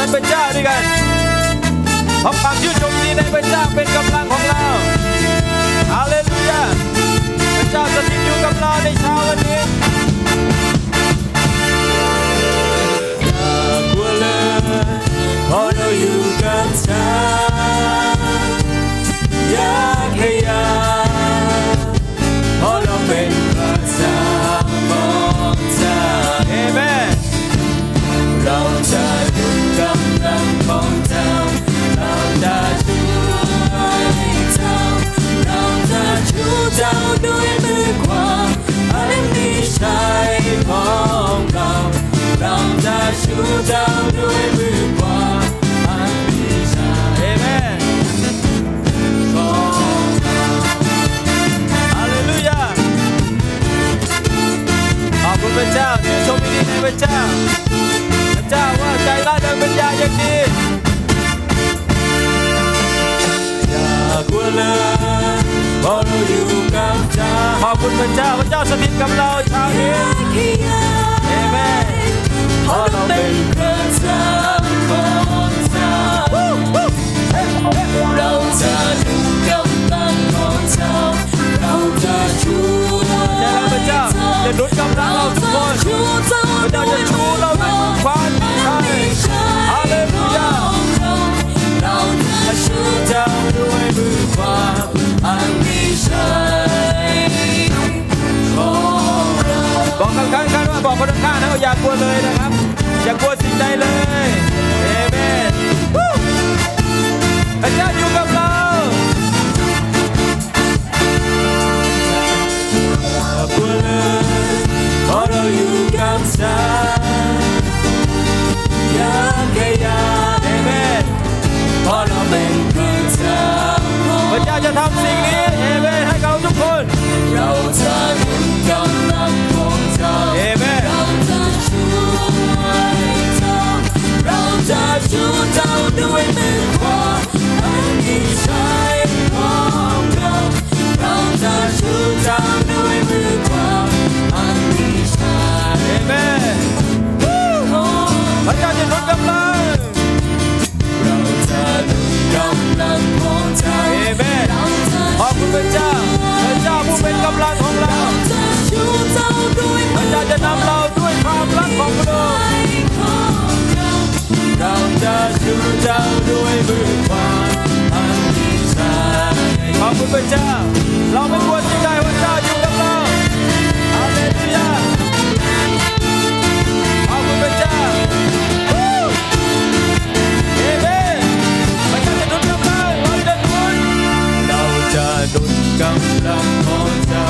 ริญพระเจ้าด้วยกันขอความชื่นชมนดีในพระเจ้าเป็นกำลังของ ระเจ้าชื่นชมยินดีในพระเจ้าพระเจ้าว่าใจร้ายดังปัญญาอย่างดีอยากวัวเลยพอเราอยู่กับเจ้าขอบคุณพระเจ้าพระเจ้าสถิตกับเราชาวเนี้ บอกคนข้างๆนะอย่ากลัวเลยนะครับ อย่ากลัวสิ่งใดเลย don't do it, man. จ้าด้วยมือความอันดีใจขอบคุณพระเจ้า เราไม่ควรจะใจว่าเจ้าอยู่กับเราอาเลลูยาขอบคุณพระเจ้าเอเมนพระเจ้าจะดุลกำลังเราจะดุลเราจะดุลกำลังของเจ้า